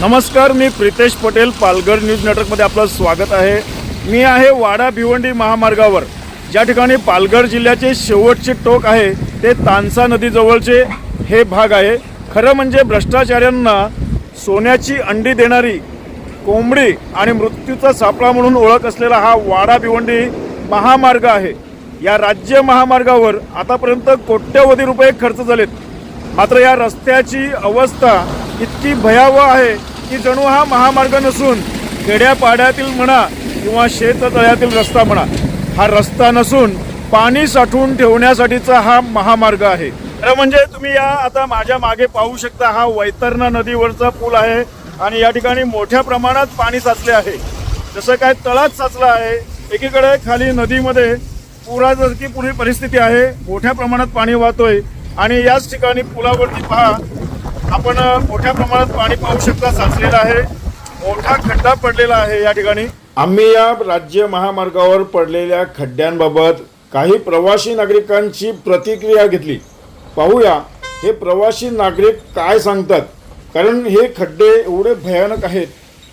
नमस्कार मी प्रितेश पटेल पालघर न्यूज नेटवर्कमध्ये आपलं स्वागत आहे. मी आहे वाडा भिवंडी महामार्गावर. ज्या ठिकाणी पालघर जिल्ह्याचे शेवटचे टोक आहे ते तानसा नदीजवळचे हे भाग आहे. खरं म्हणजे भ्रष्टाचाऱ्यांना सोन्याची अंडी देणारी कोंबडी आणि मृत्यूचा सापळा म्हणून ओळख असलेला हा वाडा भिवंडी महामार्ग आहे. या राज्य महामार्गावर आतापर्यंत कोट्यवधी रुपये खर्च झालेत. मात्र या रस्त्याची अवस्था इतकी भयावह आहे की जणू हा महामार्ग नसून खेड्यापाड्यातील म्हणा किंवा शेततळ्यातील रस्ता म्हणा हा रस्ता नसून पाणी साठवून ठेवण्यासाठीचा हा महामार्ग आहे. खरं म्हणजे तुम्ही या आता माझ्या मागे पाहू शकता हा वैतरणा नदीवरचा पूल आहे आणि या ठिकाणी मोठ्या प्रमाणात पाणी साचले आहे. जसं काय तळात साचलं आहे एकीकडे खाली नदीमध्ये पुरासारखी पुरी परिस्थिती आहे मोठ्या प्रमाणात पाणी वाहतोय आणि याच ठिकाणी पुलावरती पहा आपण मोठ्या प्रमाणात पाणी पाहू शकता साचलेलं आहे. मोठा खड्डा पडलेला आहे या ठिकाणी. आम्ही या राज्य महामार्गावर पडलेल्या खड्ड्यांबाबत काही प्रवासी नागरिकांची प्रतिक्रिया घेतली. पाहूया हे प्रवासी नागरिक काय सांगतात? कारण हे खड्डे एवढे भयानक आहेत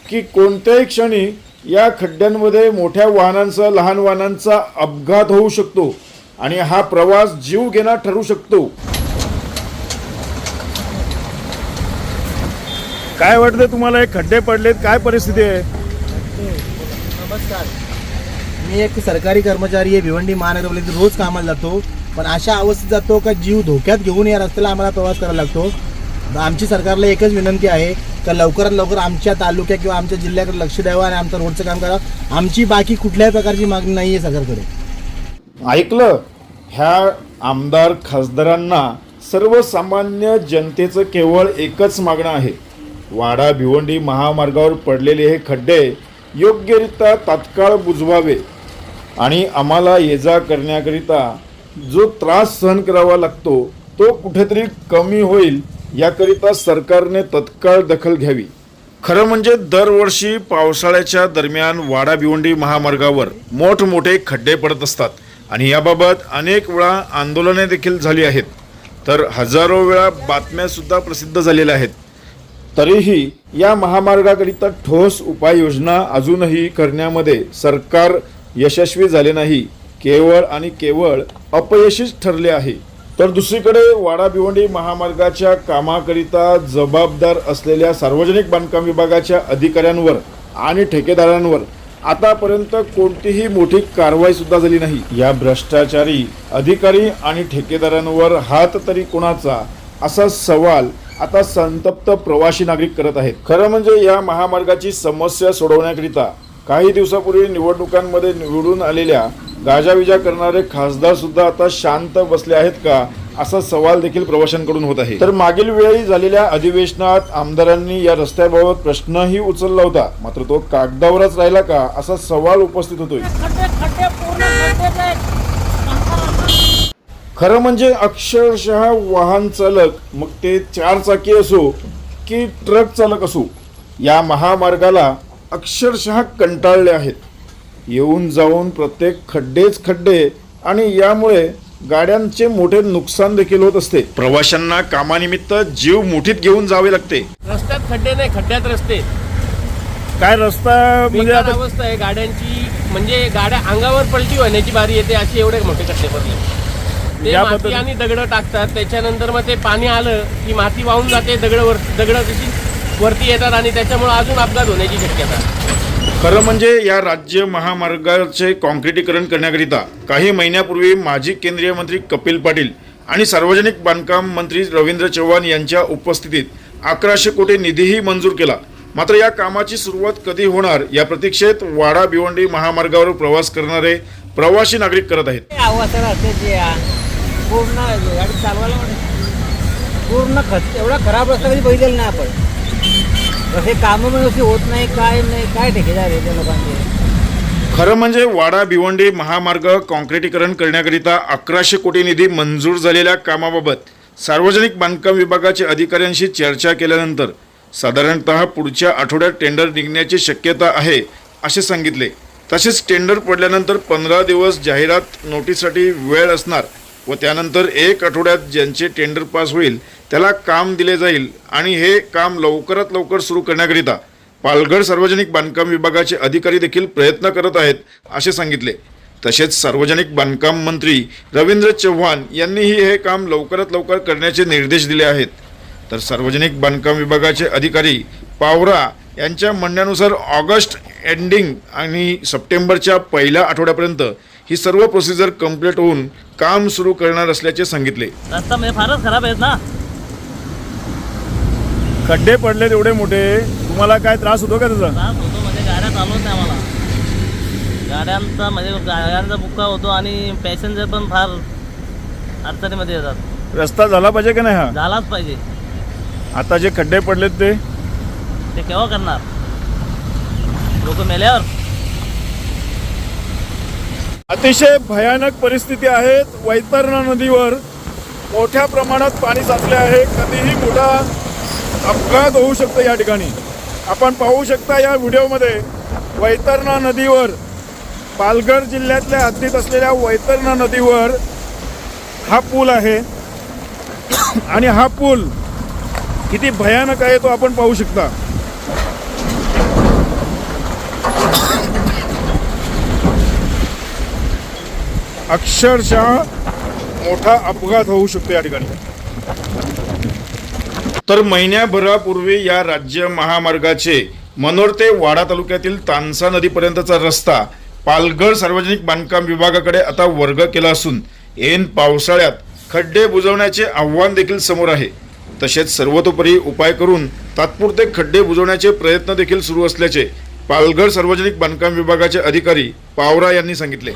की कोणत्याही क्षणी या खड्ड्यांमध्ये मोठ्या वाहनांचा लहान वाहनांचा अपघात होऊ शकतो आणि हा प्रवास जीव घेणा ठरू शकतो. काय वाटतं तुम्हाला? हे खड्डे पडलेत काय परिस्थिती आहे? नमस्कार. मी एक सरकारी कर्मचारी आहे भिवंडी महानगरपालिकेत रोज कामाला जातो. पण अशा अवस्थेत जातो का जीव धोक्यात घेऊन या रस्त्याला आम्हाला प्रवास करायला लागतो. आमची सरकारला एकच विनंती आहे का लवकरात लवकर आमच्या तालुक्या किंवा आमच्या जिल्ह्याकडे लक्ष द्यावं आणि आमचं रोडचं काम करा आमची बाकी कुठल्याही प्रकारची मागणी नाही आहे सरकारकडे. ऐकलं? ह्या आमदार खासदारांना सर्वसामान्य जनतेचं केवळ एकच मागणं आहे. वाडा भिवंडी महामार्गावर पडलेले हे खड्डे योग्यरित्या तात्काळ बुजवावे आणि आम्हाला ये जा करण्याकरिता जो त्रास सहन करावा लागतो तो कुठेतरी कमी होईल याकरिता सरकारने तत्काळ दखल घ्यावी. खरं म्हणजे दरवर्षी पावसाळ्याच्या दरम्यान वाडा भिवंडी महामार्गावर मोठमोठे खड्डे पडत असतात आणि याबाबत अनेक वेळा आंदोलने देखील झाली आहेत. तर हजारो वेळा बातम्यासुद्धा प्रसिद्ध झालेल्या आहेत. तरीही या महामार्गाकरिता ठोस उपाययोजना अजूनही करण्यामध्ये सरकार यशस्वी झाले नाही. केवळ आणि केवळ अपयशीच ठरले आहे. तर दुसरीकडे वाडा भिवंडी महामार्गाच्या कामाकरिता जबाबदार असलेल्या सार्वजनिक बांधकाम विभागाच्या अधिकाऱ्यांवर आणि ठेकेदारांवर आतापर्यंत कोणतीही मोठी कारवाई सुद्धा झाली नाही. या भ्रष्टाचारी अधिकारी आणि ठेकेदारांवर हात तरी कोणाचा? असा सवाल आता संतप्त प्रवासी नागरिक करत आहेत. खरं म्हणजे या महामार्गाची समस्या सोडवण्याकरिता काही दिवसापूर्वी निवडणुकांमध्ये निवडून आलेल्या गाजाविजा करणारे खासदार सुद्धा आता शांत बसले आहेत का असा सवाल देखील प्रवाशांकडून होत आहे. तर मागील वेळी झालेल्या अधिवेशनात आमदारांनी या रस्त्याबाबत प्रश्नही उचलला होता. मात्र तो कागदावरच राहिला का असा सवाल उपस्थित होतोय खड्डे खड्डे पूर्ण खड्डेच आहेत खरं म्हणजे अक्षरशः वाहन चालक मग ते चार चाकी असो की ट्रक चालक असो या महामार्गाला अक्षरशः कंटाळले आहेत. येऊन जाऊन प्रत्येक खड्डेच खड्डे आणि यामुळे गाड्यांचे मोठे नुकसान देखील होत असते. प्रवाशांना कामानिमित्त जीव मुठीत घेऊन जावे लागते. रस्त्यात खड्डे नाही खड्ड्यात रस्ते. काय रस्ता म्हणजे बेकार आता अवस्था आहे गाड्यांची म्हणजे गाड्या अंगावर पलटी होण्याची बारी येते असे एवढे मोठे खड्डे पडले. ते या माती पद्धती- आणि दगड टाकतात. त्याच्यानंतर मग ते पाणी आलं की माती वाहून जाते दगड वर दगड तशी वरती येतात आणि त्याच्यामुळे अजून अपघात होण्याची शक्यता खरं म्हणजे या राज्य महामार्गाचे कॉन्क्रिटीकरण करण्याकरिता काही महिन्यापूर्वी माजी केंद्रीय मंत्री कपिल पाटील आणि सार्वजनिक बांधकाम मंत्री रवींद्र चव्हाण यांच्या उपस्थितीत अकराशे कोटी निधीही मंजूर केला. मात्र या कामाची सुरुवात कधी होणार या प्रतीक्षेत वाडा भिवंडी महामार्गावर प्रवास करणारे प्रवासी नागरिक करत आहेत. पूर्ण गाडी चालवायला पूर्ण खत एवढा खराब रस्ता कधी बघितलेला नाही आपण. असे कामं पण अशी होत नाही काय नाही काय ठेकेदार आहे त्या लोकांचे. खरं म्हणजे वाडा भिवंडी महामार्ग कॉन्क्रिटीकरण करण्याकरिता अकराशे कोटी निधी मंजूर झालेल्या कामाबाबत सार्वजनिक बांधकाम विभागाच्या अधिकाऱ्यांशी चर्चा केल्यानंतर साधारणतः पुढच्या आठवड्यात टेंडर निघण्याची शक्यता आहे असे सांगितले. तसेच टेंडर पडल्यानंतर पंधरा दिवस जाहिरात नोटीससाठी वेळ असणार व त्यानंतर एक आठवड्यात ज्यांचे टेंडर पास होईल त्याला काम दिले जाईल आणि हे काम लवकरात लवकर सुरू करण्याकरिता पालघर सार्वजनिक बांधकाम विभागाचे अधिकारी देखील प्रयत्न करत आहेत असे सांगितले. तसेच सार्वजनिक बांधकाम मंत्री रवींद्र चव्हाण यांनीही हे काम लवकरात लवकर करण्याचे निर्देश दिले आहेत. तर सार्वजनिक बांधकाम विभागाचे अधिकारी पावरा यांच्या म्हणण्यानुसार ऑगस्ट एंडिंग आणि सप्टेंबरच्या पहिल्या आठवड्यापर्यंत ही सर्व प्रोसिजर कंप्लीट होऊन काम सुरू करणार असल्याचे सांगितले. रस्ता म्हणजे फारच खराब आहेत ना? खड्डे पडले एवढे मोठे तुम्हाला काय त्रास होतो का त्याचा? त्रास होतो म्हणजे गाड्या चालवत नाही आम्हाला. गाड्यांचा म्हणजे गाड्यांचा बुक्का होतो आणि पॅसेंजर पण फार अडचणीमध्ये येतात. रस्ता झाला पाहिजे का नाही हा? झालाच पाहिजे. आता जे खड्डे पडलेत ते? ते केव्हा करणार? लोक मेल्यावर? अतिशय भयानक परिस्थिती आहे वैतरणा नदीवर मोठ्या प्रमाणात पाणी साचले आहे. कधीही मोठा अपघात होऊ शकतो या ठिकाणी. आपण पाहू शकता या व्हिडिओमध्ये वैतरणा नदीवर पालघर जिल्ह्यातल्या हद्दीत असलेल्या वैतरणा नदीवर हा पूल आहे. आणि हा पूल किती भयानक आहे तो आपण पाहू शकता. अक्षरशः मोठा अपघात होऊ शकतो या ठिकाणी. तर महिन्याभरापूर्वी या राज्य महामार्गाचे मनोर ते वाडा तालुक्यातील तानसा नदीपर्यंतचा रस्ता पालघर सार्वजनिक बांधकाम विभागाकडे आता वर्ग केला असून ऐन पावसाळ्यात खड्डे बुजवण्याचे आव्हान देखील समोर आहे. तसेच सर्वतोपरी उपाय करून तात्पुरते खड्डे बुजवण्याचे प्रयत्न देखील सुरू असल्याचे पालघर सार्वजनिक बांधकाम विभागाचे अधिकारी पावरा यांनी सांगितले.